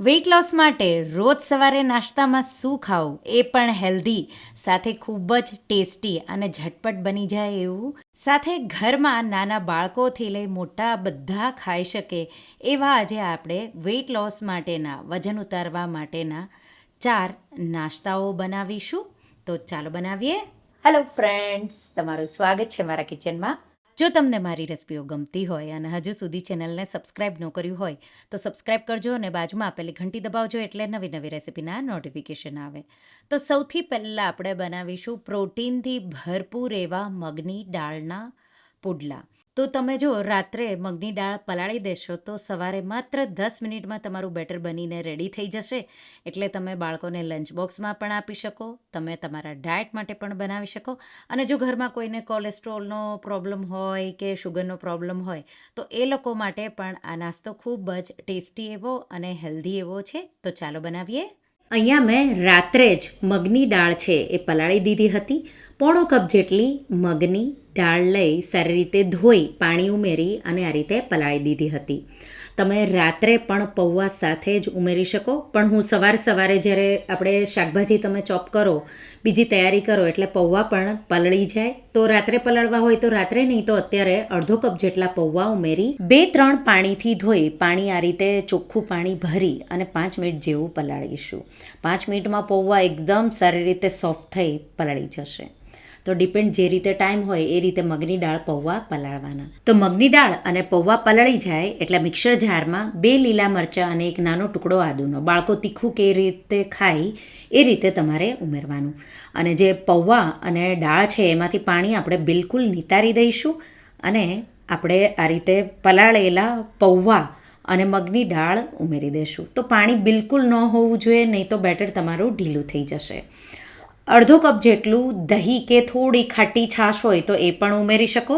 Weight loss માટે રોજ સવારે નાસ્તામાં શું ખાવું એ પણ હેલ્ધી સાથે ખૂબ જ ટેસ્ટી અને ઝટપટ બની જાય એવું. સાથે ઘરમાં નાના બાળકોથી લઈ મોટા બધા ખાઈ શકે એવા આજે આપણે વેઇટ લોસ માટેના, વજન ઉતારવા માટેના ચાર નાસ્તાઓ બનાવીશું. તો ચાલો બનાવીએ. હેલો ફ્રેન્ડ્સ તમારું સ્વાગત છે મારા કિચનમાં જો તમને મારી રેસિપીઓ ગમતી હોય અને હજુ સુધી ચેનલને સબસ્ક્રાઇબ ન કર્યું હોય, તો સબસ્ક્રાઇબ કરજો અને બાજુમાં આપેલી ઘંટી દબાવજો એટલે નવી નવી રેસિપીના નોટિફિકેશન આવે. તો સૌથી પહેલાં આપણે બનાવીશું પ્રોટીનથી ભરપૂર એવા મગની દાળના પુડલા. તો તમે જો રાત્રે મગની દાળ પલાળી દેશો, તો સવારે માત્ર દસ મિનિટમાં તમારું બેટર બનીને રેડી થઈ જશે. એટલે તમે બાળકોને લંચ બોક્સમાં પણ આપી શકો, તમે તમારા ડાયટ માટે પણ બનાવી શકો. અને જો ઘરમાં કોઈને કોલેસ્ટ્રોલનો પ્રોબ્લેમ હોય કે શુગરનો પ્રોબ્લેમ હોય, તો એ લોકો માટે પણ આ નાસ્તો ખૂબ જ ટેસ્ટી એવો અને હેલ્ધી એવો છે. તો ચાલો બનાવીએ. અહીંયા મેં રાત્રે જ મગની દાળ છે એ પલાળી દીધી હતી. પોણો કપ જેટલી મગની દાળ લઈ સારી રીતે ધોઈ, પાણી ઉમેરી અને આ રીતે પલાળી દીધી હતી. તમે રાત્રે પણ પૌવા સાથે જ ઉમેરી શકો, પણ હું સવાર સવારે જ્યારે આપણે શાકભાજી તમે ચોપ કરો, બીજી તૈયારી કરો, એટલે પૌવા પણ પલળી જાય. તો રાત્રે પલાળવા હોય તો રાત્રે, નહીં તો અત્યારે અડધો કપ જેટલા પૌવા ઉમેરી બે ત્રણ પાણીથી ધોઈ, પાણી આ રીતે ચોખ્ખું પાણી ભરી અને પાંચ મિનિટ જેવું પલાળીશું. પાંચ મિનિટમાં પૌવા એકદમ સારી રીતે સોફ્ટ થઈ, પલાળી જશે. તો ડિપેન્ડ જે રીતે ટાઈમ હોય એ રીતે મગની દાળ પૌવા પલાળવાના. તો મગની દાળ અને પૌવા પલળી જાય એટલે મિક્સર જારમાં બે લીલા મરચાં અને એક નાનો ટુકડો આદુનો બાળકો તીખું કે રીતે ખાય એ રીતે તમારે ઉમેરવાનું. અને જે પૌવા અને દાળ છે એમાંથી પાણી આપણે બિલકુલ નિતારી દઈશું અને આપણે આ રીતે પલાળેલા પૌવા અને મગની દાળ ઉમેરી દઈશું. તો પાણી બિલકુલ ન હોવું જોઈએ, નહીં તો બેટર તમારું ઢીલું થઈ જશે. અડધો કપ જેટલું દહીં કે થોડી ખાટી છાશ હોય તો એ પણ ઉમેરી શકો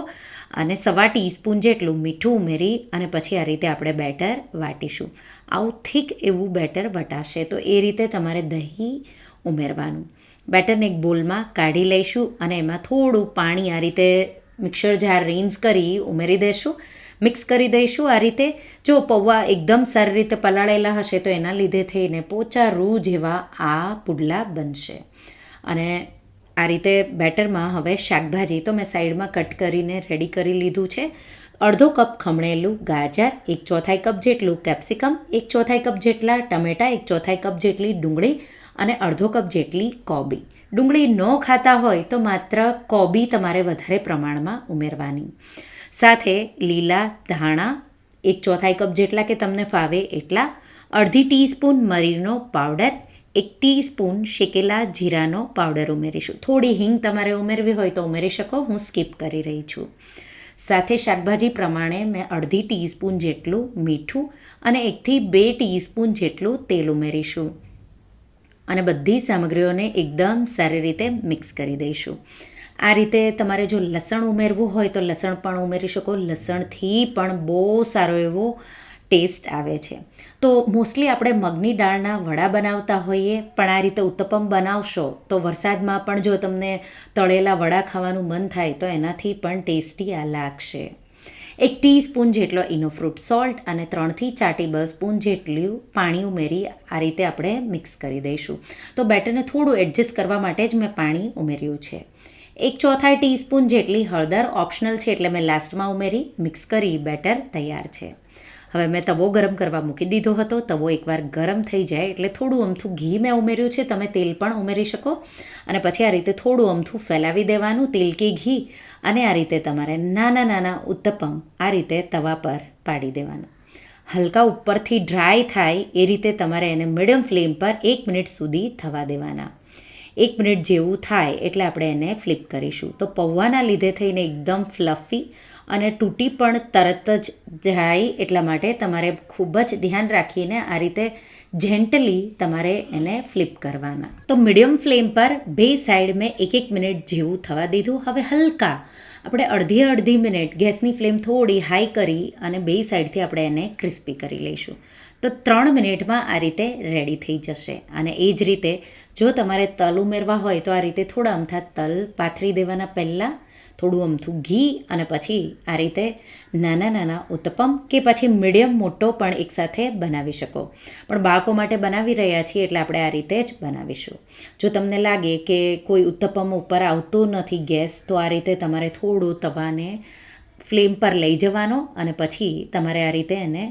અને સવા ટીસ્પૂન જેટલું મીઠું ઉમેરી અને પછી આ રીતે આપણે બેટર વાટીશું. આવું થીક એવું બેટર વટાશે તો એ રીતે તમારે દહીં ઉમેરવાનું. બેટરને એક બોલમાં કાઢી લઈશું અને એમાં થોડું પાણી આ રીતે મિક્સર જાર રિન્સ કરી ઉમેરી દઈશું મિક્સ કરી દઈશું આ રીતે. જો પૌવા એકદમ સારી રીતે પલાળેલા હશે તો એના લીધે થઈને પોચા રૂ જેવા આ પુડલા બનશે. અને આ રીતે બેટરમાં હવે શાકભાજી તો મેં સાઈડમાં કટ કરીને રેડી કરી લીધું છે. અડધો કપ ખમણેલું ગાજર, એક ચોથાઈ કપ જેટલું કેપ્સિકમ એક ચોથાઈ કપ જેટલા ટમેટાં, એક ચોથાઈ કપ જેટલી ડુંગળી અને અડધો કપ જેટલી કોબી. ડુંગળી ન ખાતા હોય તો માત્ર કોબી તમારે વધારે પ્રમાણમાં ઉમેરવાની. સાથે લીલા ધાણા, એક ચોથાઈ કપ જેટલા કે તમને ફાવે એટલા, અડધી ટીસ્પૂન મરીનો પાવડર એક ટીસ્પૂન શેકેલા જીરાનો પાવડર ઉમેરીશું. થોડી હિંગ તમારે ઉમેરવી હોય તો ઉમેરી શકો, હું સ્કીપ કરી રહી છું. સાથે શાકભાજી પ્રમાણે મેં અડધી ટીસ્પૂન જેટલું મીઠું અને એકથી બે ટીસ્પૂન જેટલું તેલ ઉમેરીશું. અને બધી સામગ્રીઓને એકદમ સારી રીતે મિક્સ કરી દઈશું. આ રીતે તમારે જો લસણ ઉમેરવું હોય તો લસણ પણ ઉમેરી શકો. લસણથી પણ બહુ સારો એવો ટેસ્ટ આવે છે. તો મોસ્ટલી આપણે મગની દાળના વડા બનાવતા હોઈએ, પણ આ રીતે ઉત્તપમ બનાવશો તો વરસાદમાં પણ જો તમને તળેલા વડા ખાવાનું મન થાય તો એનાથી પણ ટેસ્ટી આ લાગશે. એક ટીસ્પૂન જેટલો ઇનો ફ્રૂટ સોલ્ટ અને ત્રણથી ચાર ટેબલ સ્પૂન જેટલું પાણી ઉમેરી આ રીતે આપણે મિક્સ કરી દઈશું. તો બેટરને થોડું એડજસ્ટ કરવા માટે જ મેં પાણી ઉમેર્યું છે. એક ચોથાઈ ટીસ્પૂન જેટલી હળદર ઓપ્શનલ છે એટલે મેં લાસ્ટમાં ઉમેરી, મિક્સ કરી બેટર તૈયાર છે. હવે મેં તવો ગરમ કરવા મૂકી દીધો હતો. તવો એકવાર ગરમ થઈ જાય એટલે થોડું અમથું ઘી મેં ઉમેર્યું છે. તમે તેલ પણ ઉમેરી શકો. અને પછી આ રીતે થોડું અમથું ફેલાવી દેવાનું, તેલ કે ઘી. અને આ રીતે તમારે નાના નાના ઉત્તપમ આ રીતે તવા પર પાડી દેવાના. હલકા ઉપરથી ડ્રાય થાય એ રીતે તમારે એને મીડિયમ ફ્લેમ પર એક મિનિટ સુધી થવા દેવાના. એક મિનિટ જેવું થાય એટલે આપણે એને ફ્લિપ કરીશું. તો પૌવાના લીધે થઈને એકદમ ફ્લફી અને તૂટી પણ તરત જ જાય એટલા માટે તમારે ખૂબ જ ધ્યાન રાખીને આ રીતે જેન્ટલી તમારે એને ફ્લિપ કરવાના. તો મીડિયમ ફ્લેમ પર બે સાઈડ મેં એક એક મિનિટ જેવું થવા દીધું. હવે હલકા, આપણે અડધી અડધી મિનિટ ગેસની ફ્લેમ થોડી હાઈ કરી અને બે સાઈડથી આપણે એને ક્રિસ્પી કરી લઈશું. તો ત્રણ મિનિટમાં આ રીતે રેડી થઈ જશે. અને એ જ રીતે જો તમારે તલ ઉમેરવા હોય તો આ રીતે થોડા અમથા તલ પાથરી દેવાના પહેલાં થોડું અમથું ઘી અને પછી આ રીતે નાના નાના ઉત્તપમ કે પછી મીડિયમ મોટો પણ એકસાથે બનાવી શકો. પણ બાળકો માટે બનાવી રહ્યા છીએ એટલે આપણે આ રીતે જ બનાવીશું. જો તમને લાગે કે કોઈ ઉત્તપમ ઉપર આવતો નથી ગેસ, તો આ રીતે તમારે થોડું તવાને ફ્લેમ પર લઈ જવાનો અને પછી તમારે આ રીતે એને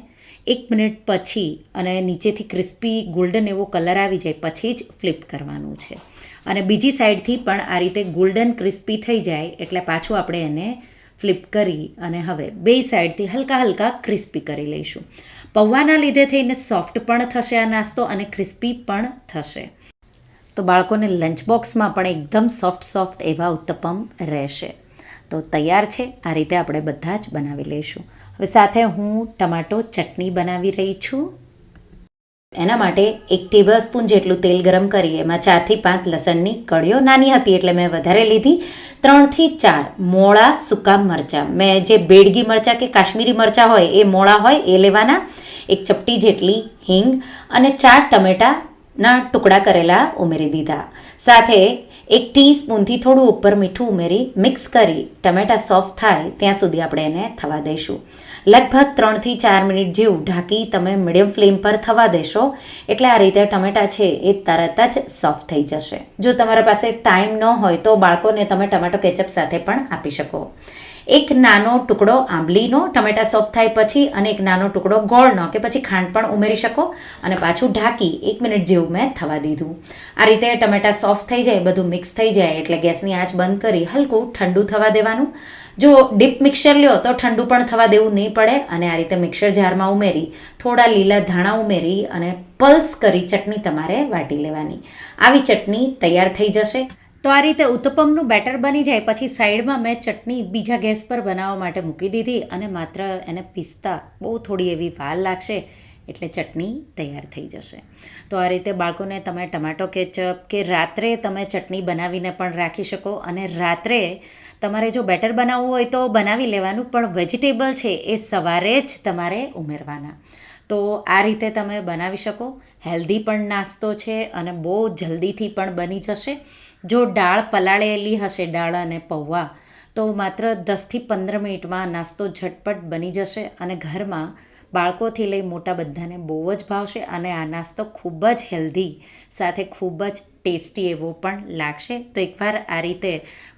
એક મિનિટ પછી અને નીચેથી ક્રિસ્પી ગોલ્ડન એવો કલર આવી જાય પછી જ ફ્લિપ કરવાનું છે. અને બીજી સાઈડથી પણ આ રીતે ગોલ્ડન ક્રિસ્પી થઈ જાય એટલે પાછું આપણે એને ફ્લિપ કરી અને હવે બે સાઈડથી હલકા હલકા ક્રિસ્પી કરી લઈશું. પૌવાના લીધે થઈને સોફ્ટ પણ થશે આ નાસ્તો અને ક્રિસ્પી પણ થશે. તો બાળકોને લંચ બોક્સમાં પણ એકદમ સોફ્ટ સોફ્ટ એવા ઉત્તપમ રહેશે. તો તૈયાર છે, આ રીતે આપણે બધા જ બનાવી લઈશું. હવે સાથે હું ટમાટો ચટણી બનાવી રહી છું. એના માટે એક ટેબલ સ્પૂન જેટલું તેલ ગરમ કરી, એમાં ચારથી પાંચ લસણની કળીઓ નાની હતી એટલે મેં વધારે લીધી. ત્રણથી ચાર મોળા સૂકા મરચાં. મેં જે બેડગી મરચાં કે કાશ્મીરી મરચાં હોય, એ મોળા હોય, એ લેવાના. એક ચપટી જેટલી હિંગ અને ચાર ટમેટાના ટુકડા કરેલા ઉમેરી દીધા. સાથે એક ટીસ્પૂનથી થોડું ઉપર મીઠું ઉમેરી મિક્સ કરી ટમેટાં સોફ્ટ થાય ત્યાં સુધી આપણે એને થવા દઈશું લગભગ ત્રણથી ચાર મિનિટ જેવું ઢાંકી તમે મીડિયમ ફ્લેમ પર થવા દેશો એટલે આ રીતે ટમેટાં છે એ તરત જ સોફ્ટ થઈ જશે. જો તમારા પાસે ટાઈમ ન હોય તો બાળકોને તમે ટમેટો કેચઅપ સાથે પણ આપી શકો. એક નાનો ટુકડો આંબલીનો, ટમેટા સોફ્ટ થાય પછી અને એક નાનો ટુકડો ગોળનો કે પછી ખાંડ પણ ઉમેરી શકો અને પાછું ઢાંકી એક મિનિટ જેવું મેં થવા દીધું. આ રીતે ટમેટા સોફ્ટ થઈ જાય, બધું મિક્સ થઈ જાય એટલે ગેસની આંચ બંધ કરી હલકું ઠંડુ થવા દેવાનું. જો ડીપ મિક્સર લ્યો તો ઠંડુ પણ થવા દેવું નહીં પડે અને આ રીતે મિક્સર જારમાં ઉમેરી, થોડા લીલા ધાણા ઉમેરી અને પલ્સ કરી ચટણી તમારે વાટી લેવાની. આવી ચટણી તૈયાર થઈ જશે. તો આ રીતે ઉત્તપમનું બેટર બની જાય, પછી સાઈડમાં મેં ચટણી બીજા ગેસ પર બનાવવા માટે મૂકી દીધી અને માત્ર એને પીસતા બહુ થોડી એવી વાર લાગશે એટલે ચટણી તૈયાર થઈ જશે. તો આ રીતે બાળકોને તમે ટમાટો કેચઅપ કે રાત્રે તમે ચટણી બનાવીને પણ રાખી શકો અને રાત્રે તમારે જો બેટર બનાવવું હોય તો બનાવી લેવાનું, પણ વેજીટેબલ છે એ સવારે જ તમારે ઉમેરવાના. તો આ રીતે તમે બનાવી શકો. હેલ્ધી પણ નાસ્તો છે અને બહુ જલ્દીથી પણ બની જશે. જો દાળ પલાળેલી હશે દાળ અને પૌવા, તો માત્ર દસથી પંદર મિનિટમાં નાસ્તો ઝટપટ બની જશે અને ઘરમાં બાળકોથી લઈ મોટા બધાને બહુ જ ભાવશે અને આ નાસ્તો ખૂબ જ હેલ્ધી સાથે ખૂબ જ ટેસ્ટી એવો પણ લાગશે. તો એકવાર આ રીતે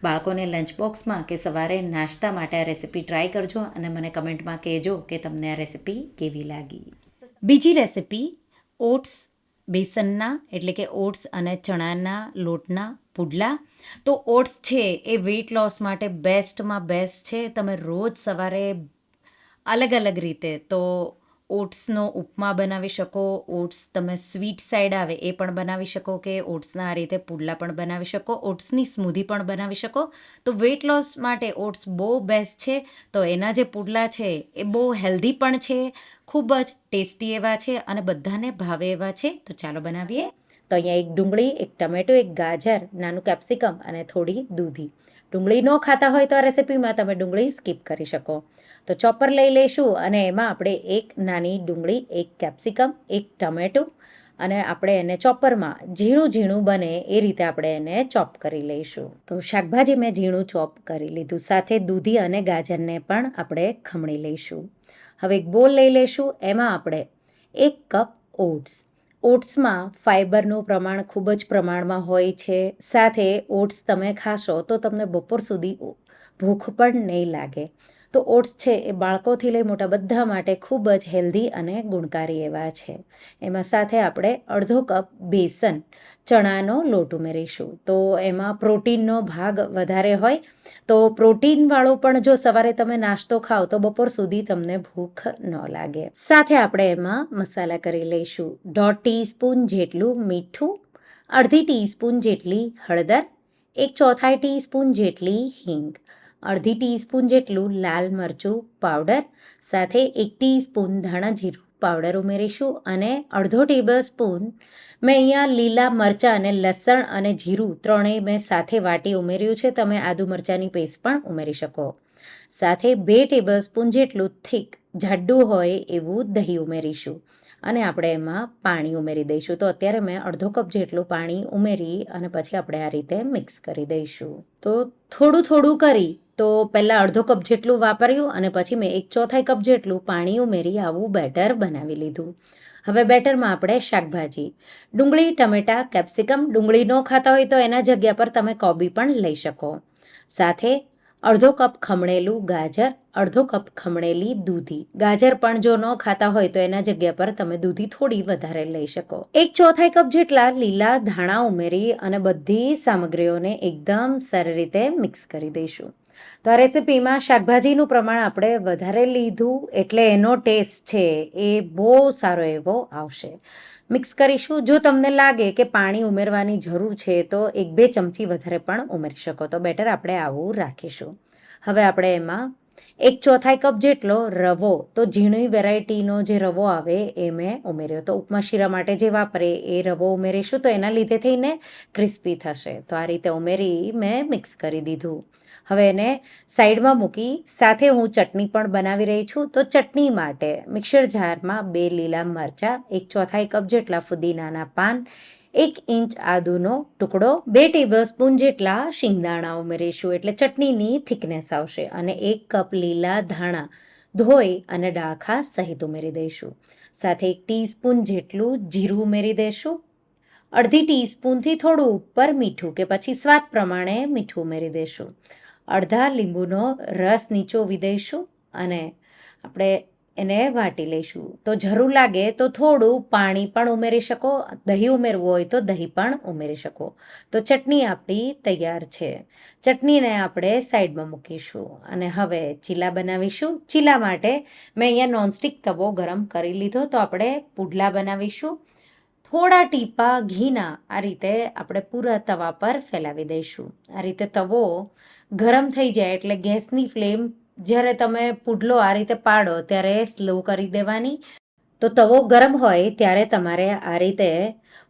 બાળકોને લંચ બોક્સમાં કે સવારે નાસ્તા માટે આ રેસીપી ટ્રાય કરજો અને મને કમેન્ટમાં કહેજો કે તમને આ રેસીપી કેવી લાગી. બીજી રેસીપી, ઓટ્સ બેસનના, એટલે કે ઓટ્સ અને ચણાના, લોટના પુડલા. તો ઓટ્સ છે એ વેઇટ લોસ માટે બેસ્ટમાં બેસ્ટ છે. તમે રોજ સવારે અલગ અલગ રીતે, તો ઓટ્સનો ઉપમા બનાવી શકો, ઓટ્સ તમે સ્વીટ સાઈડ આવે એ પણ બનાવી શકો કે ઓટ્સના આ રીતે પુડલા પણ બનાવી શકો, ઓટ્સની સ્મૂધી પણ બનાવી શકો. તો વેઇટ લોસ માટે ઓટ્સ બહુ બેસ્ટ છે. તો એના જે પુડલા છે એ બહુ હેલ્ધી પણ છે, ખૂબ જ ટેસ્ટી એવા છે અને બધાને ભાવે એવા છે. તો ચાલો બનાવીએ. તો અહીંયા એક ડુંગળી, એક ટમેટો, એક ગાજર, નાનું કેપ્સિકમ અને થોડી દૂધી. ડુંગળી ન ખાતા હોય તો આ રેસિપીમાં તમે ડુંગળી સ્કીપ કરી શકો. તો ચોપર લઈ લઈશું અને એમાં આપણે એક નાની ડુંગળી, એક કેપ્સિકમ, એક ટમેટું અને આપણે એને ચોપરમાં ઝીણું ઝીણું બને એ રીતે આપણે એને ચોપ કરી લઈશું. તો શાકભાજી મેં ઝીણું ચોપ કરી લીધું, સાથે દૂધી અને ગાજરને પણ આપણે ખમણી લઈશું. હવે એક બોલ લઈ લઈશું, એમાં આપણે એક કપ ઓટ્સ ઓટ્સમાં ફાઇબરનું પ્રમાણ ખૂબ જ પ્રમાણમાં હોય છે. સાથે ઓટ્સ તમે ખાશો તો તમને બપોર સુધી ભૂખ પણ નહીં લાગે. તો ઓટ્સ છે એ બાળકોથી લઈ મોટા બધા માટે ખૂબ જ હેલ્ધી અને ગુણકારી એવા છે. એમાં સાથે આપણે અડધો કપ બેસન ચણાનો લોટ ઉમેરીશું. તો એમાં પ્રોટીનનો ભાગ વધારે હોય તો પ્રોટીનવાળો પણ જો સવારે તમે નાસ્તો ખાઓ તો બપોર સુધી તમને ભૂખ ન લાગે. સાથે આપણે એમાં મસાલા કરી લઈશું. દોઢ ટીસ્પૂન જેટલું મીઠું, અડધી ટીસ્પૂન જેટલી હળદર, એક ચોથાઈ ટીસ્પૂન જેટલી હિંગ અડધી ટીસ્પૂન જેટલું લાલ મરચું પાવડર, સાથે એક ટીસ્પૂન ધાણા જીરું. પાવડર ઉમેરીશું અને અડધો ટેબલ સ્પૂન મેં અહીંયા લીલા મરચાં અને લસણ અને જીરું ત્રણેય મેં સાથે વાટી ઉમેર્યું છે. તમે આદુ મરચાંની પેસ્ટ પણ ઉમેરી શકો. સાથે બે ટેબલ સ્પૂન જેટલું થીક જાડું હોય એવું દહીં ઉમેરીશું. અને આપણે એમાં પાણી ઉમેરી દઈશું. તો અત્યારે મેં અડધો કપ જેટલું પાણી ઉમેરી અને પછી આપણે આ રીતે મિક્સ કરી દઈશું. તો થોડું થોડું કરી તો પહેલાં અડધો કપ જેટલું વાપર્યું અને પછી મેં એક ચોથાઈ કપ જેટલું પાણી ઉમેરી આવું બેટર બનાવી લીધું. હવે બેટરમાં આપણે શાકભાજી. ડુંગળી, ટમેટાં, કેપ્સિકમ ડુંગળી ન ખાતા હોય તો એના જગ્યા પર તમે કોબી પણ લઈ શકો. સાથે અડધો કપ ખમણેલું ગાજર, અડધો કપ ખમણેલી દૂધી. ગાજર પણ જો ન ખાતા હોય તો એના જગ્યા પર તમે દૂધી થોડી વધારે લઈ શકો. એક ચોથાઈ કપ જેટલા લીલા ધાણા ઉમેરી અને બધી સામગ્રીઓને એકદમ સારી રીતે મિક્સ કરી દઈશું. તો આ રેસીપીમાં શાકભાજીનું પ્રમાણ આપણે વધારે લીધું એટલે એનો ટેસ્ટ છે એ બહુ સારો એવો આવશે. મિક્સ કરીશું. જો તમને લાગે કે પાણી ઉમેરવાની જરૂર છે તો એક બે ચમચી વધારે પણ ઉમેરી શકો. તો બેટર આપણે આવું રાખીશું. હવે આપણે એમાં એક ચોથાઈ કપ જેટલો રવો. તો ઝીણી વેરાયટીનો જે રવો આવે એ મેં ઉમેર્યો. તો ઉપમા શીરા માટે જે વાપરે એ રવો ઉમેરીશું. તો એના લીધે થઈને ક્રિસ્પી થશે. તો આ રીતે ઉમેરી મેં મિક્સ કરી દીધું. હવે એને સાઈડમાં મૂકી સાથે હું ચટણી પણ બનાવી રહી છું. તો ચટણી માટે મિક્સર જારમાં બે લીલા મરચાં, એક ચોથાઈ કપ જેટલા ફુદીનાના પાન એક ઇંચ આદુનો ટુકડો, બે ટેબલ સ્પૂન જેટલા શિંગદાણા ઉમેરીશું. એટલે ચટણીની થિકનેસ આવશે અને એક કપ લીલા ધાણા ધોઈ અને ડાળખા સહિત ઉમેરી દઈશું. સાથે એક ટીસ્પૂન જેટલું જીરું ઉમેરી દઈશું. અડધી ટીસ્પૂનથી થોડું ઉપર મીઠું કે પછી સ્વાદ પ્રમાણે મીઠું ઉમેરી દઈશું. અડધા લીંબુનો રસ નીચોવી દઈશું અને આપણે એને વાટી લઈશું. તો જરૂર લાગે તો થોડું પાણી પણ ઉમેરી શકો, દહીં ઉમેરવું હોય તો દહીં પણ ઉમેરી શકો. તો ચટણી આપણી તૈયાર છે. ચટણીને આપણે સાઈડમાં મૂકીશું અને હવે ચીલા બનાવીશું. ચીલા માટે મેં અહીંયા નોનસ્ટિક તવો ગરમ કરી લીધો તો આપણે પુડલા બનાવીશું. થોડા ટીપા ઘીના આ રીતે આપણે પૂરા તવા પર ફેલાવી દઈશું. આ રીતે તવો ગરમ થઈ જાય એટલે ગેસની ફ્લેમ જ્યારે તમે પુડલો આ રીતે પાડો ત્યારે સ્લો કરી દેવાની. તો તવો ગરમ હોય ત્યારે તમારે આ રીતે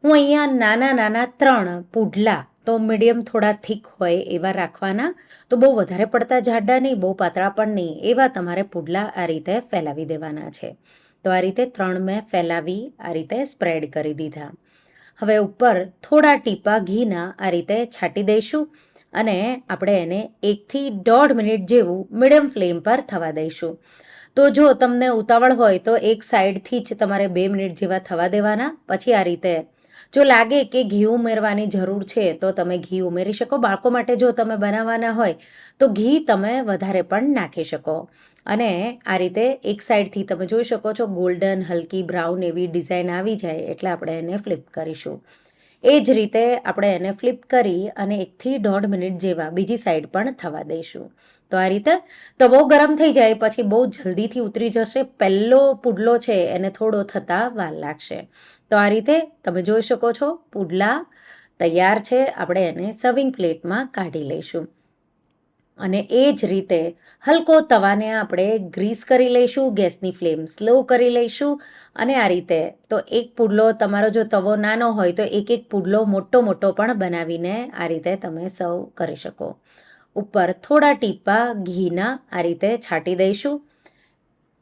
હું અહીંયા નાના નાના ત્રણ પુડલા, તો મીડિયમ થોડા થીક હોય એવા રાખવાના. તો બહુ વધારે પડતા જાડા નહીં, બહુ પાતળા પણ નહીં, એવા તમારે પુડલા આ રીતે ફેલાવી દેવાના છે. તો આ રીતે ત્રણ મેં ફેલાવી, આ રીતે સ્પ્રેડ કરી દીધા. હવે ઉપર થોડા ટીપા ઘીના આ રીતે છાંટી દઈશું. અને આપણે એને એકથી દોઢ મિનિટ જેવું મીડિયમ ફ્લેમ પર થવા દઈશું. તો જો તમને ઉતાવળ હોય તો એક સાઈડથી જ તમારે બે મિનિટ જેવા થવા દેવાના. પછી આ રીતે. જો લાગે કે ઘી ઉમેરવાની જરૂર છે તો તમે ઘી ઉમેરી શકો. બાળકો માટે જો તમે બનાવવાના હોય તો ઘી તમે વધારે પણ નાખી શકો. અને આ રીતે એક સાઈડથી તમે જોઈ શકો છો, ગોલ્ડન, હલકી બ્રાઉન એવી ડિઝાઇન આવી જાય એટલે આપણે એને ફ્લિપ કરીશું. એ જ રીતે આપણે એને ફ્લિપ કરી અને એકથી દોઢ મિનિટ જેવા બીજી સાઈડ પણ થવા દઈશું. તો આ રીતે તવો ગરમ થઈ જાય, પછી બહુ જલ્દીથી ઉતરી જશે. પહેલો પુડલો છે એને થોડો થતાં વાર લાગશે. તો આ રીતે તમે જોઈ શકો છો, પુડલા તૈયાર છે. આપણે એને સર્વિંગ પ્લેટમાં કાઢી લઈશું. અને એ જ રીતે હલકો તવાને આપણે ગ્રીસ કરી લઈશું, ગેસની ફ્લેમ સ્લો કરી લઈશું અને આ રીતે તો એક પુડલો તમારો જો તવો નાનો હોય તો એક એક પુડલો મોટો મોટો પણ બનાવીને આ રીતે તમે સર્વ કરી શકો. ઉપર થોડા ટીપા ઘીના આ રીતે છાંટી દઈશું.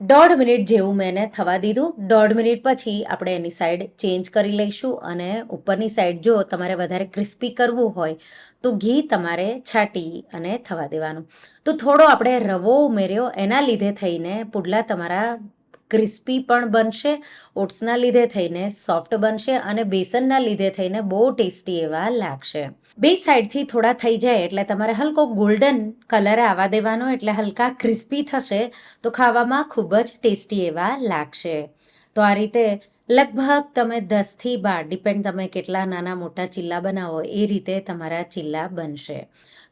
દોઢ મિનિટ જેવું મેં એને થવા દીધું. દોઢ મિનિટ પછી આપણે એની સાઈડ ચેન્જ કરી લઈશું અને ઉપરની સાઈડ જો તમારે વધારે ક્રિસ્પી કરવું હોય, તો ઘી તમારે છાંટી અને થવા દેવાનું. તો થોડો આપણે રવો ઉમેર્યો, એના લીધે થઈને પુડલા તમારા ક્રિસ્પી પણ બનશે, ઓટ્સના લીધે થઈને સોફ્ટ બનશે અને બેસનના લીધે થઈને બહુ ટેસ્ટી એવા લાગશે. બે સાઈડથી થોડા થઈ જાય એટલે તમારે હલકો ગોલ્ડન કલર આવવા દેવાનો, એટલે હલકા ક્રિસ્પી થશે તો ખાવામાં ખૂબ જ ટેસ્ટી એવા લાગશે. તો આ રીતે લગભગ તમે દસથી બાર ડિપેન્ડ તમે કેટલા નાના મોટા ચિલ્લા બનાવો, એ રીતે તમારા ચિલ્લા બનશે.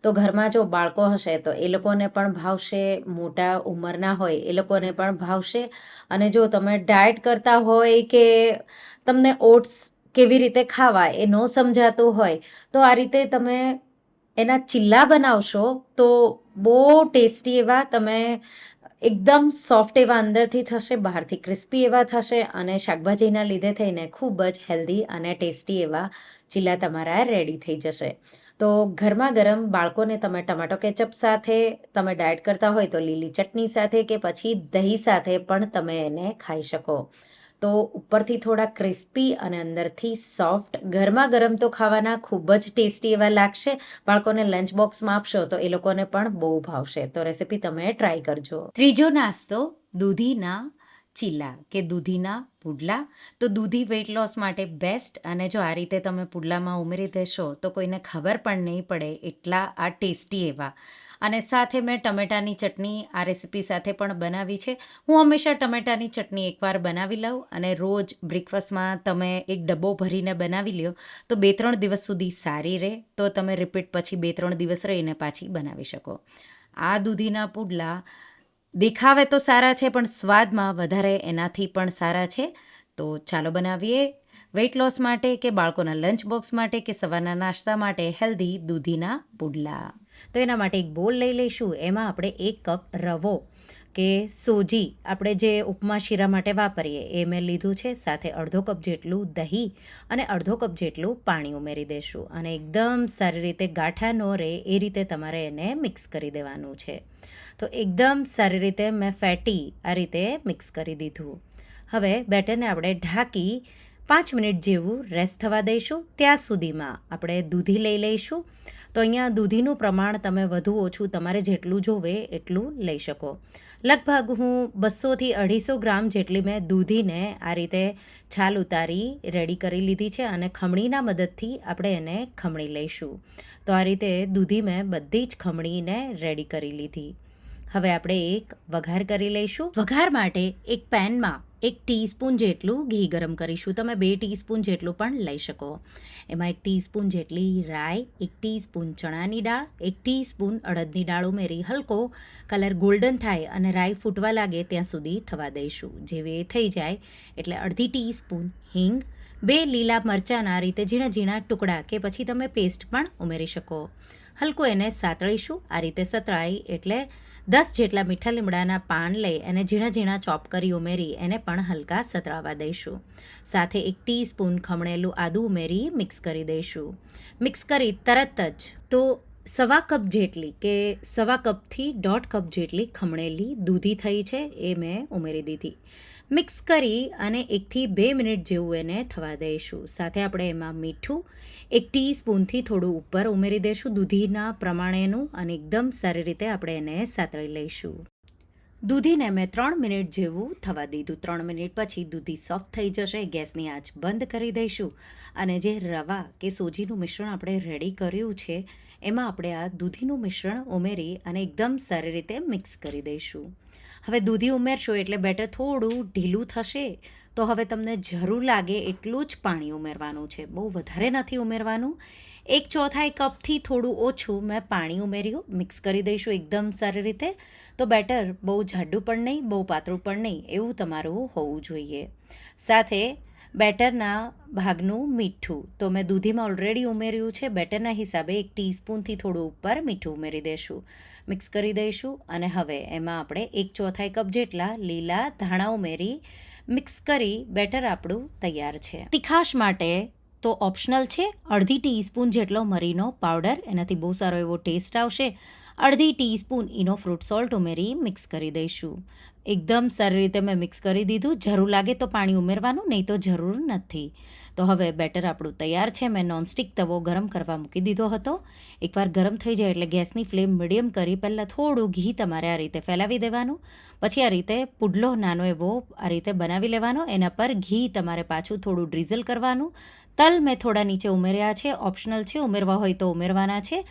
તો ઘરમાં જો બાળકો હશે, તો એ લોકોને પણ ભાવશે, મોટા ઉંમરના હોય, એ લોકોને પણ ભાવશે. અને જો તમે ડાયટ કરતા હોય કે તમને ઓટ્સ કેવી રીતે ખાવા એ ન સમજાતું હોય, તો આ રીતે તમે એના ચિલ્લા બનાવશો તો બહુ ટેસ્ટી એવા તમે એકદમ સોફ્ટ એવા અંદરથી થશે, બહારથી ક્રિસ્પી એવા થશે અને શાકભાજીના લીધે થઈને ખૂબ જ હેલ્ધી અને ટેસ્ટી એવા ચીલા તમારા રેડી થઈ જશે. તો ઘરમાં ગરમ બાળકોને તમે ટમાટો કેચઅપ સાથે, તમે ડાયટ કરતા હોય તો લીલી ચટણી સાથે કે પછી દહીં સાથે પણ તમે એને ખાઈ શકો. તો ઉપરથી થોડા ક્રિસ્પી અને અંદરથી સોફ્ટ. ગરમા ગરમ તો ખાવાના ખૂબ જ ટેસ્ટી એવા લાગશે. બાળકોને લંચ બોક્સમાં આપશો તો એ લોકોને પણ બહુ ભાવશે. તો રેસીપી તમે ટ્રાય કરજો. ત્રીજો નાસ્તો દૂધીના ચીલા કે દૂધીના પુડલા? તો દૂધી વેઇટ લોસ માટે બેસ્ટ અને જો આ રીતે તમે પુડલામાં ઉમેરી દેશો, તો કોઈને ખબર પણ નહીં પડે એટલા આ ટેસ્ટી એવા. અને સાથે મેં ટમેટાની ચટણી આ રેસીપી સાથે પણ બનાવી છે. હું હંમેશા ટમેટાની ચટણી એકવાર બનાવી લઉં અને રોજ બ્રેકફાસ્ટમાં તમે એક ડબ્બો ભરીને બનાવી લ્યો, તો બે ત્રણ દિવસ સુધી સારી રહે, તો તમે રિપીટ પછી બે ત્રણ દિવસ રહીને પાછી બનાવી શકો. આ દૂધીના પુડલા દેખાવે તો સારા છે, પણ સ્વાદમાં વધારે એનાથી પણ સારા છે. તો ચાલો બનાવીએ. વેઇટ લોસ માટે કે બાળકોના લંચ બોક્સ માટે કે સવારના નાસ્તા માટે હેલ્ધી દૂધીના પુડલા. તો એના માટે એક બોલ લઈ લઈશું. એમાં આપણે એક કપ રવો. કે સોજી આપણે જે ઉપમા શીરા માટે વાપરીએ, એ મેં લીધું છે. સાથે અડધો કપ જેટલું દહીં અને અડધો કપ જેટલું પાણી ઉમેરી દઈશું અને એકદમ સારી રીતે ગાંઠા ન રહે એ રીતે તમારે એને મિક્સ કરી દેવાનું છે. તો એકદમ સારી રીતે મેં ફેટી આ રીતે મિક્સ કરી દીધું. હવે બેટરને આપણે ઢાંકી પાંચ મિનિટ જેવું રેસ્ટ થવા દઈશું. ત્યાં સુધીમાં આપણે દૂધી લઈ લઈશું. તો અહીંયા દૂધીનું પ્રમાણ તમે વધુ ઓછું તમારે જેટલું જોવે એટલું લઈ શકો. લગભગ હું બસોથી અઢીસો ગ્રામ જેટલી મેં દૂધીને આ રીતે છાલ ઉતારી, રેડી કરી લીધી છે અને ખમણીના મદદથી આપણે એને ખમણી લઈશું. તો આ રીતે દૂધી મેં બધી જ ખમણીને રેડી કરી લીધી. હવે આપણે એક વઘાર કરી લઈશું. વઘાર માટે એક પેનમાં એક ટીસ્પૂન જેટલું ઘી ગરમ કરીશું. તમે બે ટીસ્પૂન જેટલું પણ લઈ શકો. એમાં એક ટીસ્પૂન જેટલી રાઈ, એક ટીસ્પૂન ચણાની દાળ, એક ટીસ્પૂન અડદની દાળ ઉમેરી હલકો કલર ગોલ્ડન થાય અને રાઈ ફૂટવા લાગે ત્યાં સુધી થવા દઈશું. જેવી એ થઈ જાય એટલે અડધી ટીસ્પૂન હિંગ, બે લીલા મરચાંના રીતે ઝીણા ઝીણા ટુકડા કે પછી તમે પેસ્ટ પણ ઉમેરી શકો. હલકું એને સાતળીશું. આ રીતે સતળાઈ એટલે દસ જેટલા મીઠા લીમડાના પાન લઈ અને ઝીણા ઝીણા ચોપ કરી ઉમેરી એને પણ હલકા સતળાવા દઈશું. સાથે એક ટીસ્પૂન ખમણેલું આદું ઉમેરી મિક્સ કરી દઈશું. મિક્સ કરી તરત જ તો સવા કપ જેટલી કે સવા કપથી દોઢ કપ જેટલી ખમણેલી દૂધી થઈ છે એ મેં ઉમેરી દીધી. મિક્સ કરી અને એકથી બે મિનિટ જેવું એને થવા દઈશું. સાથે આપણે એમાં મીઠું, એક ટીસ્પૂનથી થોડું ઉપર ઉમેરી દઈશું દૂધીના પ્રમાણેનું અને એકદમ સારી રીતે આપણે એને સાતળી લઈશું. દૂધીને મેં ત્રણ મિનિટ જેવું થવા દીધું. ત્રણ મિનિટ પછી દૂધી સોફ્ટ થઈ જશે, ગેસની આંચ બંધ કરી દઈશું અને જે રવા કે સોજીનું મિશ્રણ આપણે રેડી કર્યું છે, એમાં આપણે આ દૂધીનું મિશ્રણ ઉમેરી અને એકદમ સારી રીતે મિક્સ કરી દઈશું. હવે દૂધી ઉમેરશો એટલે બેટર થોડું ઢીલું થશે. તો હવે તમને જરૂર લાગે એટલું જ પાણી ઉમેરવાનું છે. બહુ વધારે નથી ઉમેરવાનું. એક ચોથાઈ કપથી થોડું ઓછું મેં પાણી ઉમેર્યું. મિક્સ કરી દઈશું એકદમ સારી રીતે. તો બેટર બહુ જાડું પણ નહીં, બહુ પાતળું પણ નહીં. એવું તમારું હોવું જોઈએ. સાથે બેટરના ભાગનું મીઠું. તો મેં દૂધીમાં ઓલરેડી ઉમેર્યું છે. બેટરના હિસાબે એક ટીસ્પૂનથી થોડું ઉપર મીઠું ઉમેરી દઈશું. મિક્સ કરી દઈશું અને હવે એમાં આપણે એક ચોથાઈ કપ જેટલા લીલા ધાણા ઉમેરી મિક્સ કરી બેટર આપણું તૈયાર છે. તીખાશ માટે તો ઓપ્શનલ છે. અડધી ટીસ્પૂન જેટલો મરીનો પાવડર, એનાથી બહુ સારો એવો ટેસ્ટ આવશે. અડધી ટીસ્પૂન ઇનો ફ્રૂટ સોલ્ટ ઉમેરી મિક્સ કરી દઈશું. એકદમ સારી રીતે મેં મિક્સ કરી દીધું. જરૂર લાગે તો પાણી ઉમેરવાનું, નહીં તો જરૂર નથી. તો હવે બેટર આપણું તૈયાર છે. મેં નોનસ્ટિક તવો ગરમ કરવા મૂકી દીધો હતો. એકવાર ગરમ થઈ જાય એટલે ગેસની ફ્લેમ મીડિયમ કરી પહેલાં થોડું ઘી તમારે આ રીતે ફેલાવી દેવાનું. પછી આ રીતે પુડલો નાનો એવો આ રીતે બનાવી લેવાનો. એના પર ઘી તમારે પાછું થોડું ડ્રીઝલ કરવાનું. તલ મેં થોડા નીચે ઉમેર્યા છે. ઓપ્શનલ છે. ઉમેરવા હોય તો ઉમેરવાના છે.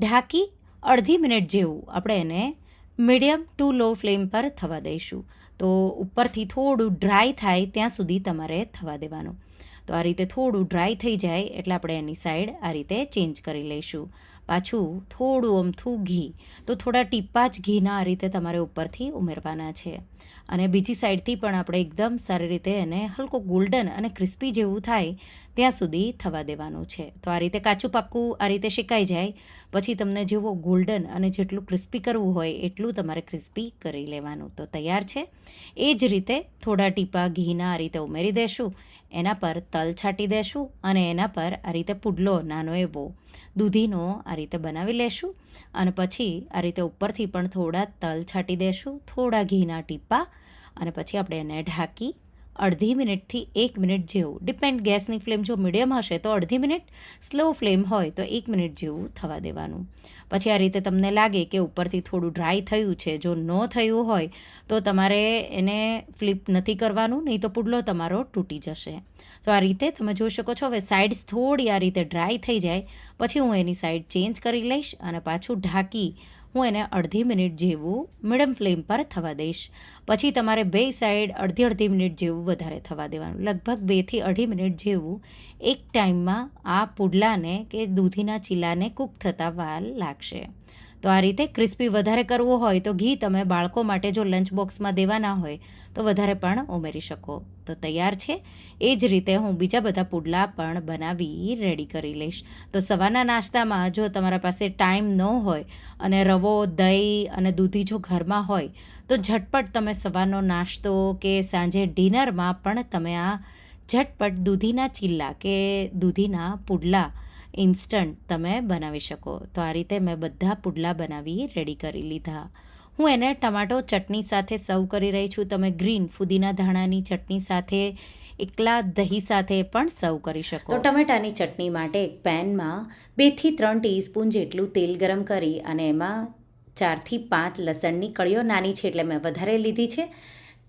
ઢાંકી અડધી મિનિટ જેવું આપણે એને મીડિયમ ટુ લો ફ્લેમ પર થવા દઈશું. તો ઉપરથી થોડું ડ્રાય થાય ત્યાં સુધી તમારે થવા દેવાનું. તો આ રીતે થોડું ડ્રાય થઈ જાય એટલે આપણે એની સાઈડ આ રીતે ચેન્જ કરી લઈશું. પાછું થોડું અમથું ઘી. તો થોડા ટીપા જ ઘીના આ રીતે તમારે ઉપરથી ઉમેરવાના છે. અને બીજી સાઈડથી પણ આપણે એકદમ સારી રીતે એને હલકો ગોલ્ડન અને ક્રિસ્પી જેવું થાય ત્યાં સુધી થવા દેવાનું છે. તો આ રીતે કાચું પાક્કું આ રીતે શેકાઈ જાય. પછી તમને જેવો ગોલ્ડન અને જેટલું ક્રિસ્પી કરવું હોય એટલું તમારે ક્રિસ્પી કરી લેવાનું. તો તૈયાર છે. એ જ રીતે થોડા ટીપા ઘીના આ રીતે ઉમેરી દેશું. એના પર તલ છાંટી દેશું અને એના પર આ રીતે પુડલો નાનો એવો, દૂધીનો આ રીતે બનાવી લેશું અને પછી આ રીતે ઉપરથી પણ થોડા તલ છાંટી દેશું, થોડા ઘીના ટીપા અને પછી આપણે એને ઢાંકી અડધી મિનિટથી એક મિનિટ જેવું. ડિપેન્ડ ગેસની ફ્લેમ જો મીડિયમ હશે તો અડધી મિનિટ સ્લો ફ્લેમ હોય તો એક મિનિટ જેવું થવા દેવાનું. પછી આ રીતે તમને લાગે કે ઉપરથી થોડું ડ્રાય થયું છે, જો ન થયું હોય તો તમારે એને ફ્લિપ નથી કરવાનું, નહીં તો પુડલો તમારો તૂટી જશે. તો આ રીતે તમે જોઈ શકો છો, હવે સાઇડ્સ થોડી આ રીતે ડ્રાય થઈ જાય. પછી હું એની સાઈડ ચેન્જ કરી લઈશ અને પાછું ઢાંકી હું એને અડધી મિનિટ જેવું મીડિયમ ફ્લેમ પર થવા દઈશ. પછી તમારે બે સાઈડ અડધી અડધી મિનિટ જેવું વધારે થવા દેવાનું. લગભગ બેથી અઢી મિનિટ જેવું એક ટાઈમમાં આ પુડલાને કે દૂધીના ચીલાને કૂક થતાં વાર લાગશે. તો આ રીતે ક્રિસ્પી વધારે કરવું હોય તો ઘી તમે બાળકો માટે જો લંચ બોક્સમાં દેવાના હોય તો વધારે પણ ઉમેરી શકો. તો તૈયાર છે. એ જ રીતે હું બીજા બધા પુડલા પણ બનાવી રેડી કરી લઈશ. તો સવારના નાસ્તામાં જો તમારા પાસે ટાઈમ ન હોય અને રવો, દહીં અને દૂધી જો ઘરમાં હોય, તો ઝટપટ તમે સવારનો નાસ્તો કે સાંજે ડિનરમાં પણ તમે આ ઝટપટ દૂધીના ચીલ્લા કે દૂધીના પુડલા ઇન્સ્ટન્ટ તમે બનાવી શકો. તો આ રીતે મેં બધા પુડલા બનાવી રેડી કરી લીધા. હું એને ટમાટો ચટણી સાથે સર્વ કરી રહી છું. તમે ગ્રીન ફુદીના ધાણાની ચટણી સાથે, એકલા દહીં સાથે પણ સર્વ કરી શકો. તો ટમેટાની ચટણી માટે એક પેનમાં બેથી ત્રણ ટીસ્પૂન જેટલું તેલ ગરમ કરી અને એમાં ચારથી પાંચ લસણની કળીઓ નાની છે, એટલે મેં વધારે લીધી છે.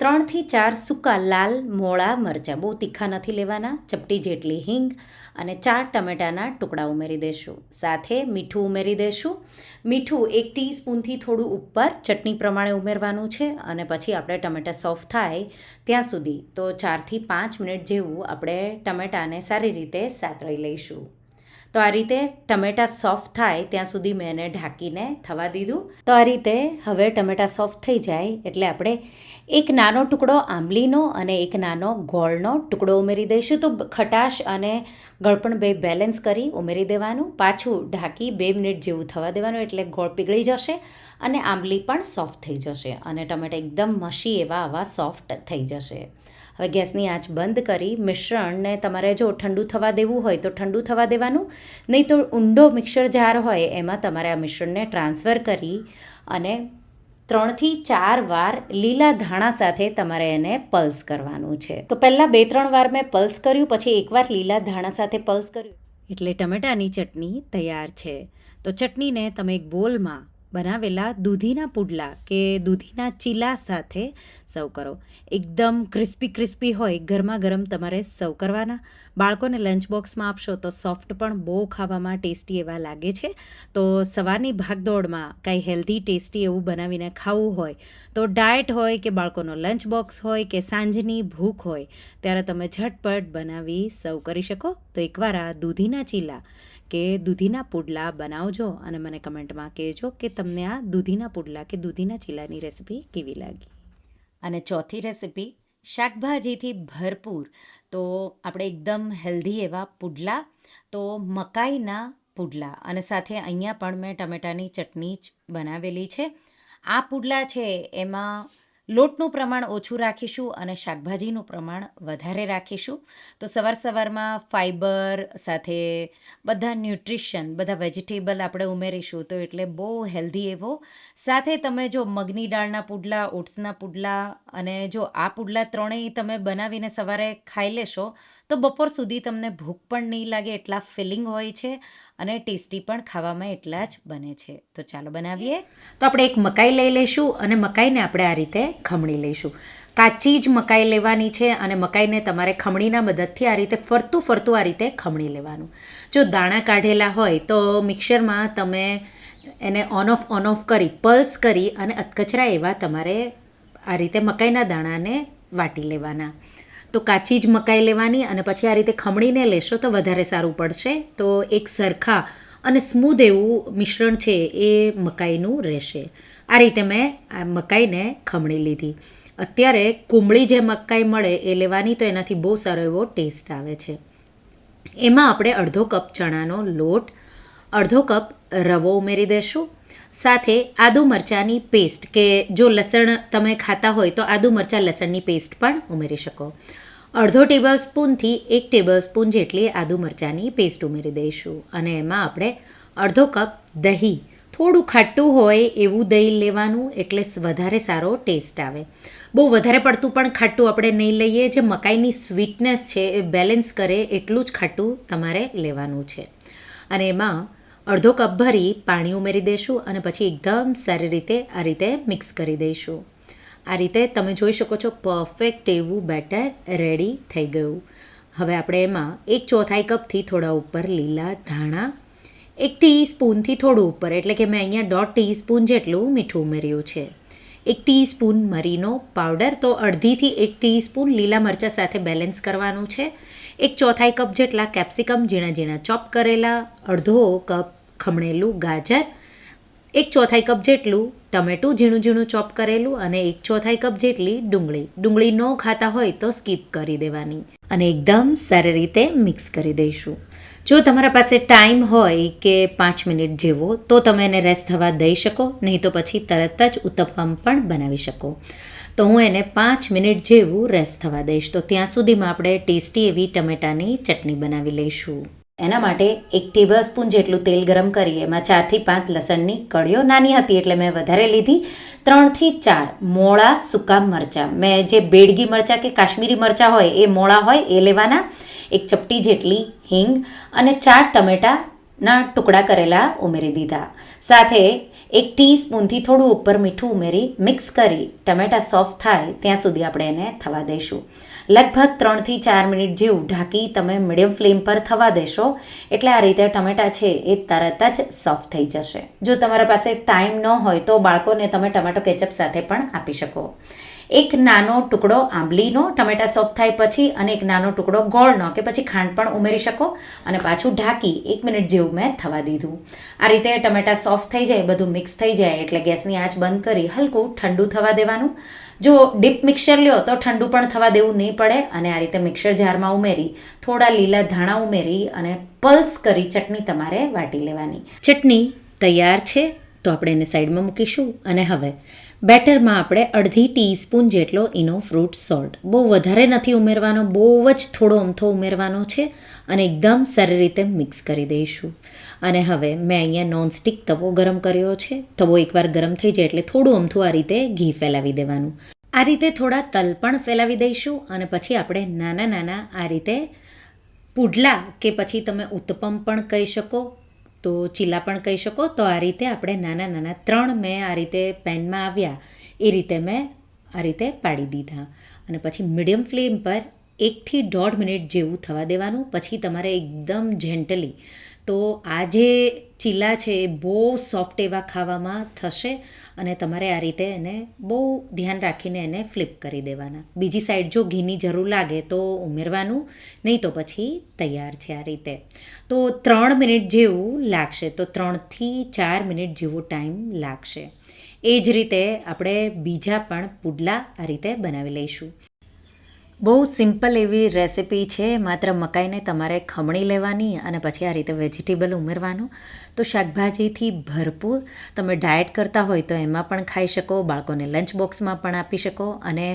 ત્રણથી ચાર સૂકા લાલ, મોળા મરચાં. બહુ તીખા નથી લેવાના, ચપટી જેટલી હિંગ અને ચાર ટમેટાના ટુકડા ઉમેરી દઈશું સાથે મીઠું ઉમેરી દઈશું મીઠું એક ટીસ્પૂનથી થોડું ઉપર ચટણી પ્રમાણે ઉમેરવાનું છે અને પછી આપણે ટમેટાં સોફ્ટ થાય ત્યાં સુધી. તો ચારથી પાંચ મિનિટ જેવું આપણે ટમેટાને સારી રીતે સાતળી લઈશું. તો આ રીતે ટમેટાં સોફ્ટ થાય ત્યાં સુધી મેં એને ઢાંકીને થવા દીધું. તો આ રીતે હવે ટમેટાં સોફ્ટ થઈ જાય એટલે આપણે એક નાનો ટુકડો આંબલીનો અને એક નાનો ગોળનો ટુકડો ઉમેરી દઈશું. તો ખટાશ અને ગળપણ બે બેલેન્સ કરી ઉમેરી દેવાનું. પાછું ઢાંકી બે મિનિટ જેવું થવા દેવાનું એટલે ગોળ પીગળી જશે અને આંબલી પણ સોફ્ટ થઈ જશે અને ટમેટા એકદમ મસી એવા આવા સોફ્ટ થઈ જશે. હવે ગેસની આંચ બંધ કરી મિશ્રણને તમારે જો ઠંડુ થવા દેવું હોય તો ઠંડુ થવા દેવાનું. નહીં તો ઊંડો મિક્સર જાર હોય એમાં તમારે આ મિશ્રણને ટ્રાન્સફર કરી અને ત્રણથી ચાર વાર લીલા ધાણા સાથે તમારે એને પલ્સ કરવાનું છે. તો પહેલાં બે ત્રણ વાર મેં પલ્સ કર્યું, પછી એકવાર લીલા ધાણા સાથે પલ્સ કર્યું. એટલે ટમેટાની ચટણી તૈયાર છે. તો ચટણીને તમે એક બોલમાં બનાવેલા દૂધીના પુડલા કે દૂધીના ચીલા સાથે સર્વ કરો. એકદમ ક્રિસ્પી ક્રિસ્પી હોય, ગરમા ગરમ તમારે સર્વ કરવાના. બાળકોને લંચ બોક્સમાં આપશો તો સોફ્ટ પણ બહુ ખાવામાં ટેસ્ટી એવા લાગે છે. તો સવારની ભાગદોડમાં કાંઈ હેલ્ધી, ટેસ્ટી એવું બનાવીને ખાવું હોય, તો ડાયટ હોય કે બાળકોનો લંચ બોક્સ હોય કે સાંજની ભૂખ હોય, ત્યારે તમે ઝટપટ બનાવી સર્વ કરી શકો. તો એકવાર આ દૂધીના ચીલા કે દૂધીના પુડલા બનાવજો અને મને કમેન્ટમાં કહેજો કે તમને આ દૂધીના પુડલા કે દૂધીના ચીલાની રેસીપી કેવી લાગી. અને ચોથી રેસીપી, શાકભાજીથી ભરપૂર, તો આપણે એકદમ હેલ્ધી એવા પુડલા, તો મકાઈના પુડલા અને સાથે અહીંયા પણ મેં ટમેટાની ચટણી જ બનાવેલી છે. આ પુડલા છે, એમાં લોટનું પ્રમાણ ઓછું રાખીશું અને શાકભાજીનું પ્રમાણ વધારે રાખીશું. તો સવાર સવારમાં ફાઈબર સાથે બધા ન્યુટ્રિશન, બધા વેજીટેબલ આપણે ઉમેરીશું તો એટલે બહુ હેલ્ધી એવો. સાથે તમે જો મગની દાળના પુડલા, ઓટ્સના પુડલા અને જો આ પુડલા ત્રણેય તમે બનાવીને સવારે ખાઈ લેશો તો બપોર સુધી તમને ભૂખ પણ નહીં લાગે એટલા ફિલિંગ હોય છે અને ટેસ્ટી પણ ખાવામાં એટલા જ બને છે. તો ચાલો બનાવીએ. તો આપણે એક મકાઈ લઈ લઈશું અને મકાઈને આપણે આ રીતે ખમણી લઈશું. કાચી જ મકાઈ લેવાની છે અને મકાઈને તમારે ખમણીના મદદથી આ રીતે ફરતું ફરતું આ રીતે ખમણી લેવાનું. જો દાણા કાઢેલા હોય તો મિક્સરમાં તમે એને ઓન ઓફ ઓન ઓફ કરી પલ્સ કરી અને અધકચરા એવા તમારે આ રીતે મકાઈના દાણાને વાટી લેવાના. તો કાચી જ મકાઈ લેવાની અને પછી આ રીતે ખમણીને લેશો તો વધારે સારું પડશે. તો એક સરખા અને સ્મૂધ એવું મિશ્રણ છે એ મકાઈનું રહેશે. આ રીતે મેં આ મકાઈને ખમણી લીધી. અત્યારે કુંબળી જે મકાઈ મળે એ લેવાની તો એનાથી બહુ સારો એવો ટેસ્ટ આવે છે. એમાં આપણે અડધો કપ ચણાનો લોટ, અડધો કપ રવો ઉમેરી દઈશું સાથે આદુ મરચાંની પેસ્ટ, કે જો લસણ તમે ખાતા હોય તો આદુ મરચાં લસણની પેસ્ટ પણ ઉમેરી શકો. અડધો ટેબલ સ્પૂનથી એક ટેબલ સ્પૂન જેટલી આદુ મરચાંની પેસ્ટ ઉમેરી દઈશું અને એમાં આપણે અડધો કપ દહીં. થોડું ખાટું હોય એવું દહીં લેવાનું એટલે વધારે સારો ટેસ્ટ આવે. બહુ વધારે પડતું પણ ખાટું આપણે નહીં લઈએ. જે મકાઈની સ્વીટનેસ છે એ બેલેન્સ કરે એટલું જ ખાટું તમારે લેવાનું છે. અને એમાં અડધો કપ ભરી પાણી ઉમેરી દઈશું અને પછી એકદમ સારી રીતે આ રીતે મિક્સ કરી દઈશું. આ રીતે તમે જોઈ શકો છો પરફેક્ટ એવું બેટર રેડી થઈ ગયું. હવે આપણે એમાં એક ચોથાઈ કપથી થોડા ઉપર લીલા ધાણા, એક ટીસ્પૂનથી થોડું ઉપર, એટલે કે મેં અહીંયા દોઢ ટીસ્પૂન જેટલું મીઠું ઉમેર્યું છે. એક ટીસ્પૂન મરીનો પાવડર તો અડધીથી એક ટીસ્પૂન લીલા મરચાં સાથે બેલેન્સ કરવાનું છે. એક ચોથાઈ કપ જેટલા કેપ્સિકમ ઝીણા ઝીણા ચોપ કરેલા, અડધો કપ ખમણેલું ગાજર, એક ચોથાઈ કપ જેટલું ટમેટું ઝીણું ઝીણું ચોપ કરેલું અને એક ચોથાઈ કપ જેટલી ડુંગળી. ડુંગળી ન ખાતા હોય તો સ્કીપ કરી દેવાની અને એકદમ સારી રીતે મિક્સ કરી દઈશું. જો તમારા પાસે ટાઈમ હોય કે પાંચ મિનિટ જેવો, તો તમે એને રેસ્ટ થવા દઈ શકો, નહીં તો પછી તરત જ ઉત્તપમ પણ બનાવી શકો. તો હું એને પાંચ મિનિટ જેવું રેસ્ટ થવા દઈશ. તો ત્યાં સુધીમાં આપણે ટેસ્ટી એવી ટમેટાની ચટણી બનાવી લઈશું. એના માટે એક ટેબલ સ્પૂન જેટલું તેલ ગરમ કરી એમાં ચારથી પાંચ લસણની કળીઓ નાની હતી એટલે મેં વધારે લીધી. ત્રણથી ચાર મોળા સૂકા મરચાં. મેં જે બેડગી મરચાં કે કાશ્મીરી મરચાં હોય એ મોળા હોય એ લેવાના. એક ચપટી જેટલી હિંગ અને ચાર ટમેટાના ટુકડા કરેલા ઉમેરી દીધા. સાથે એક ટીસ્પૂનથી થોડું ઉપર મીઠું ઉમેરી મિક્સ કરી ટમેટા સોફ્ટ થાય ત્યાં સુધી આપણે એને થવા દઈશું લગભગ ત્રણથી ચાર મિનિટ જેવું ઢાંકી તમે મીડિયમ ફ્લેમ પર થવા દેશો, એટલે આ રીતે ટમેટા છે એ તરત જ સોફ્ટ થઈ જશે. જો તમારા પાસે ટાઈમ ન હોય તો બાળકોને તમે ટમેટો કેચઅપ સાથે પણ આપી શકો. એક નાનો ટુકડો આંબલીનો, ટમેટા સોફ્ટ થાય પછી અને એક નાનો ટુકડો ગોળનો કે પછી ખાંડ પણ ઉમેરી શકો અને પાછું ઢાંકી એક મિનિટ જેવું મેં થવા દીધું. આ રીતે ટમેટા સોફ્ટ થઈ જાય, બધું મિક્સ થઈ જાય એટલે ગેસની આંચ બંધ કરી હલકું ઠંડુ થવા દેવાનું. જો ડીપ મિક્સર લ્યો તો ઠંડુ પણ થવા દેવું નહીં પડે અને આ રીતે મિક્સર જારમાં ઉમેરી, થોડા લીલા ધાણા ઉમેરી અને પલ્સ કરી ચટણી તમારે વાટી લેવાની. ચટણી તૈયાર છે તો આપણે એને સાઈડમાં મૂકીશું અને હવે બેટરમાં આપણે અડધી ટીસ્પૂન જેટલો એનો ફ્રૂટ સોલ્ટ. બહુ વધારે નથી ઉમેરવાનો, બહુ જ થોડો અમથો ઉમેરવાનો છે અને એકદમ સારી રીતે મિક્સ કરી દઈશું. અને હવે મેં અહીંયા નોનસ્ટિક તવો ગરમ કર્યો છે. તવો એકવાર ગરમ થઈ જાય એટલે થોડું અમથું આ રીતે ઘી ફેલાવી દેવાનું. આ રીતે થોડા તલ પણ ફેલાવી દઈશું અને પછી આપણે નાના નાના આ રીતે પુડલા કે પછી તમે ઉત્તપમ પણ કહી શકો. તો ચીલા પણ કહી શકો. તો આ રીતે આપણે નાના નાના ત્રણ મેં આ રીતે પેનમાં આવ્યા. એ રીતે મેં આ રીતે પાડી દીધા. અને પછી મીડિયમ ફ્લેમ પર એકથી દોઢ મિનિટ જેવું થવા દેવાનું. પછી તમારે એકદમ જેન્ટલી. તો આ જે ચીલા છે એ બહુ સોફ્ટ એવા ખાવામાં થશે. અને તમારે આ રીતે એને બહુ ધ્યાન રાખીને એને ફ્લિપ કરી દેવાના. બીજી સાઈડ જો ઘીની જરૂર લાગે તો ઉમેરવાનું, નહીં તો પછી તૈયાર છે આ રીતે. તો ત્રણ મિનિટ જેવું લાગશે, તો ત્રણથી ચાર મિનિટ જેવો ટાઈમ લાગશે. એ જ રીતે આપણે બીજા પણ પુડલા આ રીતે બનાવી લઈશું. બહુ સિમ્પલ એવી રેસિપી છે. માત્ર મકાઈને તમારે ખમણી લેવાની અને પછી આ રીતે વેજીટેબલ ઉમેરવાનું. તો શાકભાજીથી ભરપૂર તમે ડાયટ કરતા હોય તો એમાં પણ ખાઈ શકો, બાળકોને લંચ બોક્સમાં પણ આપી શકો અને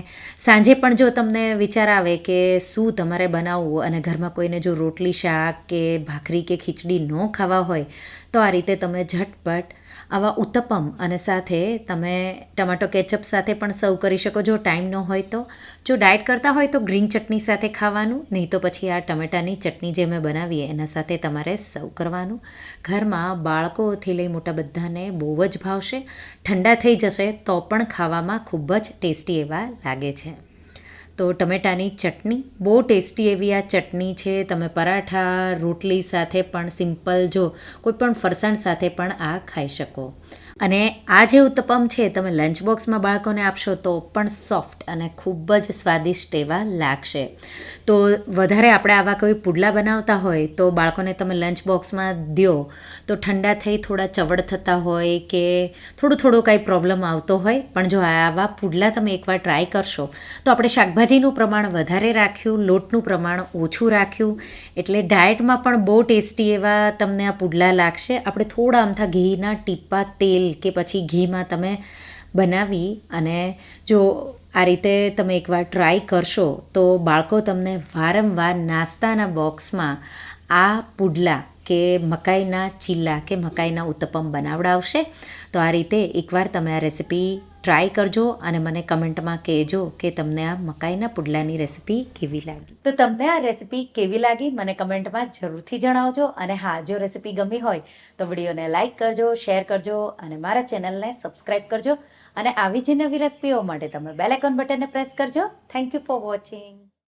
સાંજે પણ જો તમને વિચાર આવે કે શું તમારે બનાવવું અને ઘરમાં કોઈને જો રોટલી, શાક કે ભાખરી કે ખીચડી ન ખાવા હોય તો આ રીતે તમે ઝટપટ આવા ઉત્તપમ અને સાથે તમે ટમાટો કેચઅપ સાથે પણ સર્વ કરી શકો જો ટાઈમ ન હોય તો. જો ડાયટ કરતા હોય તો ગ્રીન ચટણી સાથે ખાવાનું, નહીં તો પછી આ ટમેટાની ચટણી જે મેં બનાવીએ એના સાથે તમારે સર્વ કરવાનું. ઘરમાં બાળકોથી લઈ મોટા બધાને બહુ જ ભાવશે. ઠંડા થઈ જશે તો પણ ખાવામાં ખૂબ જ ટેસ્ટી એવા લાગે છે. તો ટમેટાની ચટણી, બહુ ટેસ્ટી એવી આ ચટણી છે. તમે પરાઠા, રોટલી સાથે પણ સિમ્પલ જો કોઈ પણ ફરસાણ સાથે પણ આ ખાઈ શકો. અને આ જે ઉત્તપમ છે, તમે લંચ બોક્સમાં બાળકોને આપશો તો પણ સોફ્ટ અને ખૂબ જ સ્વાદિષ્ટ એવા લાગશે. તો વધારે આપણે આવા કોઈ પુડલા બનાવતા હોય તો બાળકોને તમે લંચ બોક્સમાં દો તો ઠંડા થઈ થોડા ચવડ થતા હોય કે થોડું થોડો કાંઈ પ્રોબ્લેમ આવતો હોય, પણ જો આવા પુડલા તમે એકવાર ટ્રાય કરશો, તો આપણે શાકભાજીનું પ્રમાણ વધારે રાખ્યું, લોટનું પ્રમાણ ઓછું રાખ્યું, એટલે ડાયટમાં પણ બહુ ટેસ્ટી એવા તમને આ પુડલા લાગશે. આપણે થોડા અમથા ઘીના ટીપા તેલ કે પછી ઘીમાં તમે બનાવી અને જો આ રીતે તમે એકવાર ટ્રાય કરશો તો બાળકો તમને વારંવાર નાસ્તાના બોક્સમાં આ પુડલા કે મકાઈના ચીલા કે મકાઈના ઉત્તપમ બનાવડાવશે. તો આ રીતે એકવાર તમે આ રેસીપી ટ્રાય કરજો અને મને કમેન્ટમાં કહેજો કે તમને આ મકાઈના પુડલાની રેસીપી કેવી લાગી. તો તમને આ રેસીપી કેવી લાગી મને કમેન્ટમાં જરૂરથી જણાવજો અને હા, જો રેસીપી ગમી હોય તો વિડીયોને લાઇક કરજો શેર કરજો અને મારા ચેનલને સબસ્ક્રાઈબ કરજો. અને આવી જ નવી રેસિપીઓ માટે તમે બેલ આઇકોન બટનને પ્રેસ કરજો. Thank you for watching